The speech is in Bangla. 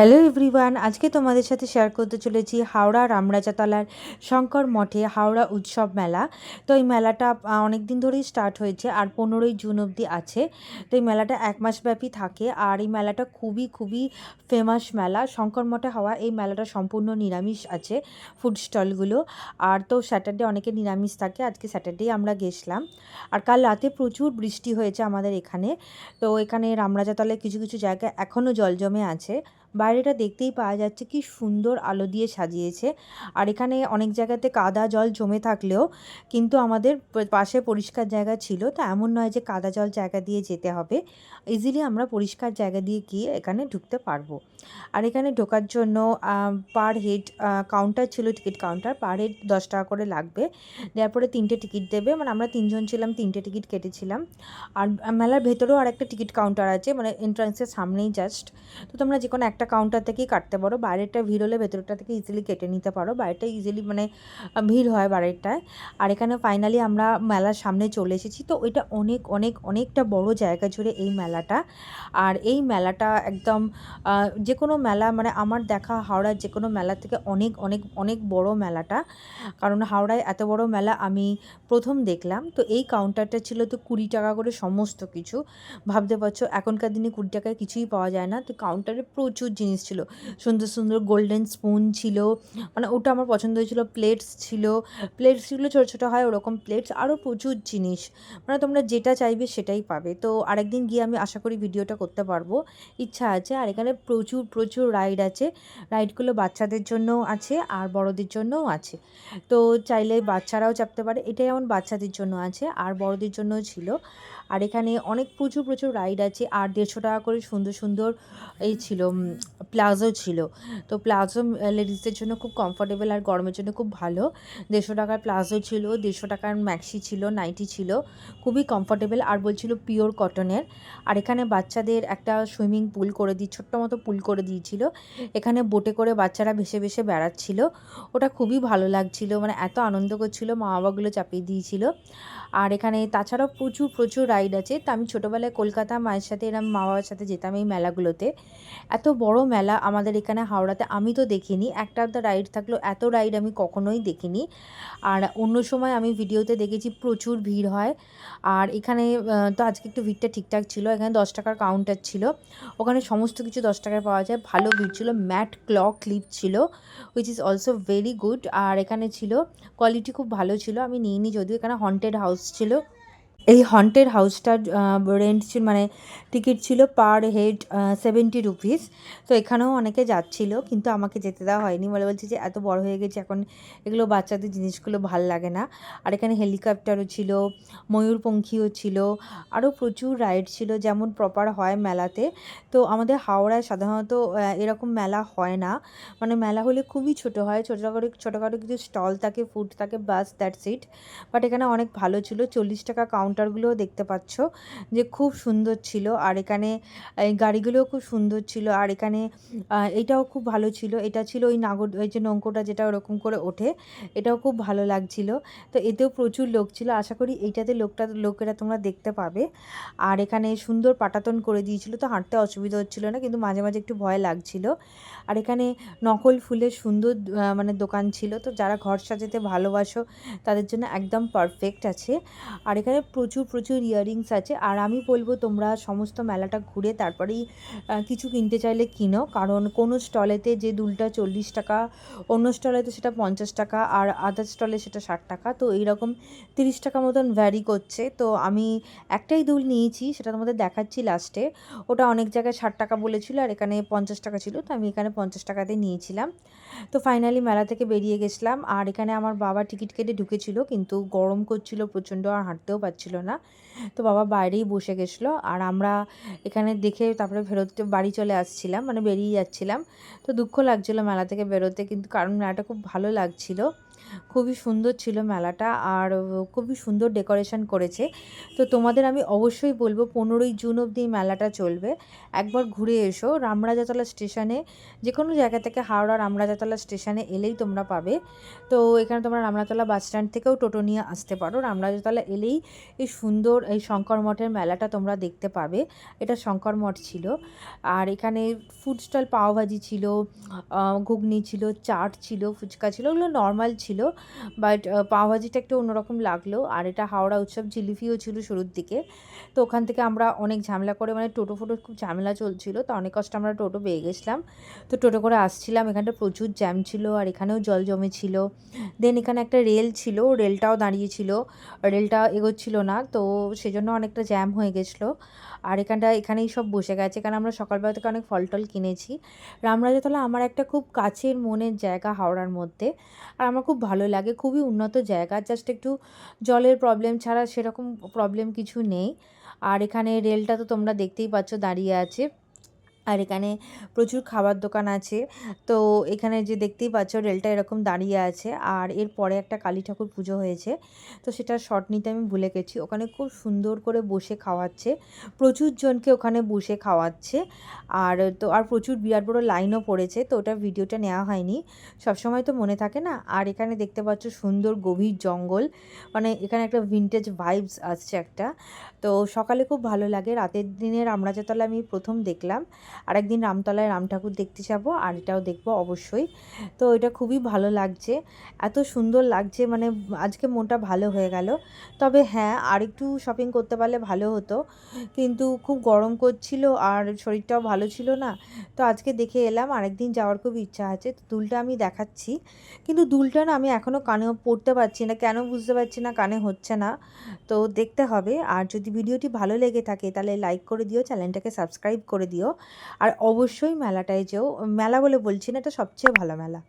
হ্যালো এভরিওয়ান, আজকে তোমাদের সাথে শেয়ার করতে চলেছি হাওড়া রামরাজাতলার শঙ্কর মঠে হাওড়া উৎসব মেলা। তো এই মেলাটা অনেক দিন ধরেই স্টার্ট হয়েছে আর পনেরোই জুন অবধি আছে। তো এই মেলাটা এক মাস ব্যাপী থাকে আর এই মেলাটা খুবই খুবই ফেমাস মেলা। শঙ্কর মঠে হওয়া এই মেলাটা সম্পূর্ণ নিরামিষ আছে ফুড স্টলগুলো আর তো স্যাটারডে অনেকে নিরামিষ থাকে, আজকে স্যাটারডে আমরা গেছিলাম। আর কাল রাতে প্রচুর বৃষ্টি হয়েছে আমাদের এখানে। তো এখানে রামরাজাতলায় কিছু কিছু জায়গায় এখনও জল জমে আছে। বাইরেটা দেখতেই পাওয়া যাচ্ছে কি সুন্দর আলো দিয়ে সাজিয়েছে। আর এখানে অনেক জায়গাতে কাদা জল জমে থাকলেও কিন্তু আমাদের পাশে পরিষ্কার জায়গা ছিল, তো এমন নয় যে কাদা জল জায়গা দিয়ে যেতে হবে। ইজিলি আমরা পরিষ্কার জায়গা দিয়ে গিয়ে এখানে ঢুকতে পারব। আর এখানে ঢোকার জন্য পার হেড কাউন্টার ছিল টিকিট কাউন্টার পার হেড দশ টাকা করে লাগবে। দেওয়ার পরে তিনটে টিকিট দেবে মানে আমরা তিনজন ছিলাম, তিনটে টিকিট কেটেছিলাম। আর মেলার ভেতরেও আরেকটা টিকিট কাউন্টার আছে মানে এন্ট্রান্সের সামনেই জাস্ট তো তোমরা যে কোনো একটা কাউন্টার থেকেই কাটতে পারো। বাইরেরটা ভিড় হলে ভেতরটা থেকে ইজিলি কেটে নিতে পারো। বাইরেটা ইজিলি মানে ভিড় হয় বাইরেরটায়। আর এখানে ফাইনালি আমরা মেলার সামনে চলে এসেছি। তো এটা অনেক অনেক, অনেকটা বড় জায়গা জুড়ে এই মেলাটা। আর এই মেলাটা একদম যে কোনো মেলা মানে আমার দেখা হাওড়ার যে কোনো মেলা থেকে অনেক অনেক অনেক বড় মেলাটা। কারণ হাওড়ায় এত বড় মেলা আমি প্রথম দেখলাম। তো এই কাউন্টারটা ছিল তো কুড়ি টাকা করে সমস্ত কিছু। ভাবতে পারছ, এখনকার দিনে কুড়ি টাকায় কিছুই পাওয়া যায় না। তো কাউন্টারে প্রচুর জিনিস ছিল। সুন্দর সুন্দর গোল্ডেন স্পুন ছিল। মানে ওটা আমার পছন্দ হয়েছিল। প্লেটস ছিল। প্লেটসগুলো ছোটো ছোটো হয়, ওরকম প্লেটস আরও প্রচুর জিনিস। মানে তোমরা যেটা চাইবে সেটাই পাবে। তো আরেকদিন গিয়ে আমি আশা করি ভিডিওটা করতে পারব। ইচ্ছা আছে। আর এখানে প্রচুর প্রচুর রাইড আছে। রাইডগুলো বাচ্চাদের জন্যও আছে আর বড়দের জন্যও আছে। তো চাইলে বাচ্চারাও চাপতে পারে। এটাই যেমন বাচ্চাদের জন্য আছে। আর বড়দের জন্যও ছিল। আর এখানে অনেক প্রচুর প্রচুর রাইড আছে। আর দেড়শো টাকা করে সুন্দর সুন্দর এই ছিল প্লাজো ছিল। তো প্লাজো লেডিসদের জন্য খুব কমফোর্টেবল আর গরমের জন্য খুব ভালো। দেড়শো টাকার প্লাজো ছিল, দেড়শো টাকার ম্যাক্সি ছিল নাইটি ছিল। খুবই কমফোর্টেবল আর বলছিল পিওর কটনের আর এখানে বাচ্চাদের একটা সুইমিং পুল করে দিয়ে, ছোট্ট মতো পুল করে দিয়েছিল। এখানে বোটে করে বাচ্চারা ভেসে ভেসে বেড়াচ্ছিল। ওটা খুবই ভালো লাগছিল মানে এত আনন্দ করছিল মা বাবাগুলো চাপিয়ে দিয়েছিল। আর এখানে তাছাড়াও প্রচুর প্রচুর রাইড আছে। তা আমি ছোটোবেলায় কলকাতা মায়ের সাথে এরম মা বাবার সাথে যেতাম এই মেলাগুলোতে। এত বড় মেলা আমাদের এখানে হাওড়াতে আমি তো দেখিনি। একটা আধটা রাইড থাকলেও এত রাইড আমি কখনোই দেখিনি। আর অন্য সময় আমি ভিডিওতে দেখেছি প্রচুর ভিড় হয়। আর এখানে তো আজকে একটু ভিড়টা ঠিকঠাক ছিল। এখানে দশ টাকার কাউন্টার ছিল। ওখানে সমস্ত কিছু দশ টাকায় পাওয়া যায়। ভালো ভিড় ছিল। ম্যাট ক্লক ক্লিপ ছিল which is also very good আর এখানে ছিল কোয়ালিটি খুব ভালো ছিল। আমি নিইনি যদিও। এখানে হন্টেড হাউস ছিল। এই হন্টেড হাউসটার রেন্ট ছিল মানে টিকিট ছিল পার হেড সেভেন্টি রুপিস তো এখানেও অনেকে যাচ্ছিল, কিন্তু আমাকে যেতে দেওয়া হয়নি। বলে বলছে যে, এত বড় হয়ে গেছে, এখন এগুলো বাচ্চাদের জিনিসগুলো ভালো লাগে না। আর এখানে হেলিকপ্টারও ছিল, ময়ূরপঙ্খীও ছিল আরও প্রচুর রাইড ছিল, যেমন প্রপার হয় মেলাতে। তো আমাদের হাওড়ায় সাধারণত এরকম মেলা হয় না। মানে মেলা হলে খুবই ছোট হয়, ছোটোখাটো ছোটোখাটো কিছু স্টল থাকে ফুড থাকে বাস দ্যাট সিট বাট এখানে অনেক ভালো ছিল, চল্লিশ টাকা কাউন্ট কাউন্টারগুলোও দেখতে পাচ্ছ যে খুব সুন্দর ছিল। আর এখানে, এই গাড়িগুলোও খুব সুন্দর ছিল। আর এখানে এটাও খুব ভালো ছিল। এটা ছিল ওই নাগর, ওই যে নৌকোটা যেটা ওরকম করে ওঠে, এটাও খুব ভালো লাগছিল। তো এতেও প্রচুর লোক ছিল। আশা করি এইটাতে লোকটা, লোকেরা তোমরা দেখতে পাবে। আর এখানে সুন্দর পাটাতন করে দিয়েছিল। তো হাঁটতে অসুবিধা হচ্ছিল না, কিন্তু মাঝে মাঝে একটু ভয় লাগছিল। আর এখানে নকল ফুলের সুন্দর মানে দোকান ছিল। তো যারা ঘর সাজাতে ভালোবাসো, তাদের জন্য একদম পারফেক্ট আছে। আর এখানে প্রচুর প্রচুর ইয়াররিংস আছে। আর আমি বলব, তোমরা সমস্ত মেলাটা ঘুরে তারপরেই কিছু কিনতে চাইলে কিনো। কারণ কোনো স্টলেতে যে দুলটা চল্লিশ টাকা, অন্য স্টলেতে সেটা পঞ্চাশ টাকা, আর আদার স্টলে সেটা ষাট টাকা। তো এইরকম তিরিশ টাকা মতন ভ্যারি করছে। তো আমি একটাই দুল নিয়েছি, সেটা তোমাদের দেখাচ্ছি লাস্টে ওটা অনেক জায়গায় ষাট টাকা বলেছিল, আর এখানে পঞ্চাশ টাকা ছিল। তো আমি এখানে পঞ্চাশ টাকাতে নিয়েছিলাম। তো ফাইনালি মেলা থেকে বেরিয়ে গেছিলাম। আর এখানে আমার বাবা টিকিট কেটে ঢুকেছিল, কিন্তু গরম করছিল প্রচণ্ড, আর হাঁটতেও পারছিল না। তো বাবা বাইরেই বসে গেছিল আর আমরা এখানে দেখে তারপরে ফেরত বাড়ি চলে আসছিলাম মানে বেরিয়ে যাচ্ছিলাম। তো দুঃখ লাগছিল মেলা থেকে বেরোতে, কিন্তু কারণ মেলাটা খুব ভালো লাগছিল। খুবই সুন্দর ছিল মেলাটা আর খুবই সুন্দর ডেকোরেশন করেছে। তো তোমাদের আমি অবশ্যই বলব পনেরোই জুন অবধি মেলাটা চলবে। একবার ঘুরে এসো, রামরাজাতলা স্টেশনে যে কোনো জায়গা থেকে হাওড়া রামরাজাতলা স্টেশনে এলেই তোমরা পাবে। তো এখানে তোমরা রামরাজাতলা বাস স্ট্যান্ড থেকেও টোটো নিয়ে আসতে পারো। রামরাজাতলা এলেই এই সুন্দর এই শঙ্কর মঠের মেলাটা তোমরা দেখতে পাবে। এটা শঙ্কর মঠ ছিল। আর এখানে ফুড স্টল পাওভাজি ছিল ঘুগনি ছিল, চাট ছিল, ফুচকা ছিল, ওগুলো নর্মাল ছিল। বাট পাওভাজিটা একটু অন্যরকম লাগল। আর এটা হাওড়া উৎসব জিলিপিও ছিল শুরুর দিকে। তো ওখান থেকে আমরা অনেক ঝামেলা করে মানে টোটো ফোটো খুব ঝামেলা চলছিল, তো অনেক কষ্ট আমরা টোটো পেয়ে গেছিলাম। তো টোটো করে আসছিলাম, এখানটা প্রচুর জ্যাম ছিল আর এখানেও জল জমেছিল। দেন এখানে একটা রেল ছিল, রেলটাও দাঁড়িয়েছিল। রেলটা এগোচ্ছিল না, তো সেজন্য অনেকটা জ্যাম হয়ে গেছিল। আর এখানটা, এখানেই সব বসে গেছে কারণ আমরা সকালবেলা থেকে অনেক ফল টল কিনেছি। রামরাজাতলা আমার একটা খুব কাছের মনের জায়গা হাওড়ার মধ্যে। আর আমার খুব ভালো লাগে, খুবই উন্নত জায়গা জাস্ট একটু জলের প্রবলেম ছাড়া সেরকম প্রবলেম কিছু নেই। আর এখানে রেলটা তো তোমরা দেখতেই পাচ্ছ দাঁড়িয়ে আছে। আর এখানে প্রচুর খাবার দোকান আছে। তো এখানে যে দেখতেই পাচ্ছ রেলটা এরকম দাঁড়িয়ে আছে আর এরপরে একটা কালী ঠাকুর পুজো হয়েছে। তো সেটা শর্ট নিতে আমি ভুলে গেছি। ওখানে খুব সুন্দর করে বসে খাওয়াচ্ছে। প্রচুর জনকে ওখানে বসে খাওয়াচ্ছে। আর তো আর প্রচুর বিরাট বড় লাইনও পড়েছে। তো ওটা ভিডিওটা নেওয়া হয়নি। সবসময় তো মনে থাকে না? আর এখানে দেখতে পাচ্ছ সুন্দর গভীর জঙ্গল। মানে এখানে একটা ভিনটেজ ভাইবস আসছে একটা। তো সকালে খুব ভালো লাগে। রাতের দিনে রামরাজাতলা আমি প্রথম দেখলাম। আর একদিন রামতলায় রাম ঠাকুর দেখতে যাব আর এটাও দেখব অবশ্যই। তো এটা খুবই ভালো লাগছে। এত সুন্দর লাগছে মানে আজকে মনটা ভালো হয়ে গেল। তবে হ্যাঁ আর একটু শপিং করতে পারলে ভালো হতো। কিন্তু খুব গরম করছিল আর শরীরটাও ভালো ছিল না। তো আজকে দেখে এলাম, আরেকদিন যাওয়ার খুব ইচ্ছা আছে। তো দুলটা আমি দেখাচ্ছি। কিন্তু দুলটা না আমি এখনও কানেও পড়তে পারছি না। কেন বুঝতে পারছি না, কানে হচ্ছে না। তো দেখতে হবে। আর যদি ভিডিওটি ভালো লেগে থাকে, তাহলে লাইক করে দিও চ্যানেলটাকে সাবস্ক্রাইব করে দিও। আর অবশ্যই মেলাটায় যেও মেলা বলে বলছি না এটা সবচেয়ে ভালো মেলা।